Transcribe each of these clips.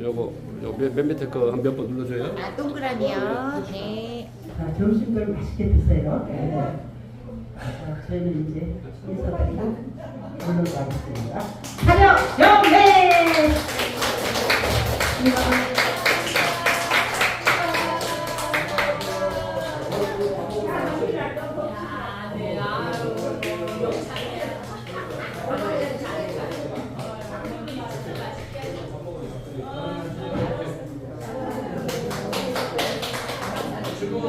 요거 요맨 밑에 거 한 몇 번 눌러줘요. 아 동그라미요. 네. 자, 점심들 맛있게 드세요. 네. 자, 저희는 이제 인사드리고 물러가겠습니다. 촬영 경례! 아버님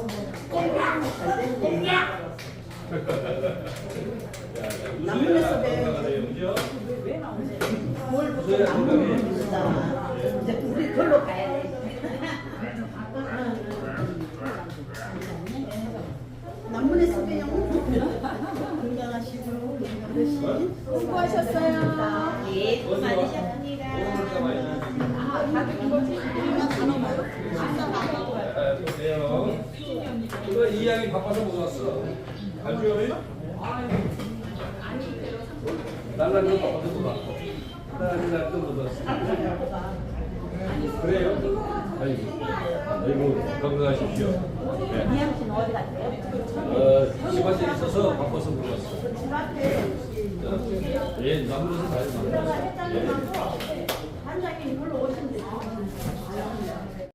남문에서 배운 뭘 보고 남문을 보다. 이제 우리 걸로 가야 돼. 남문에서 배운 건강하시고 어르신 수고하셨어요. 예, 수고 많으셨습니다. 네요. 바빠서 못 왔어. 알죠? 날라는 거 바빠서 못 왔고. 하나님 날도 못 왔어. 그래요? 아이고, 아이고 건강하십시오. 네. 이양 씨는 어디 갔대요? 어, 집안일 있어서 바빠서 못 왔어. 예, 남으로서 물로 오신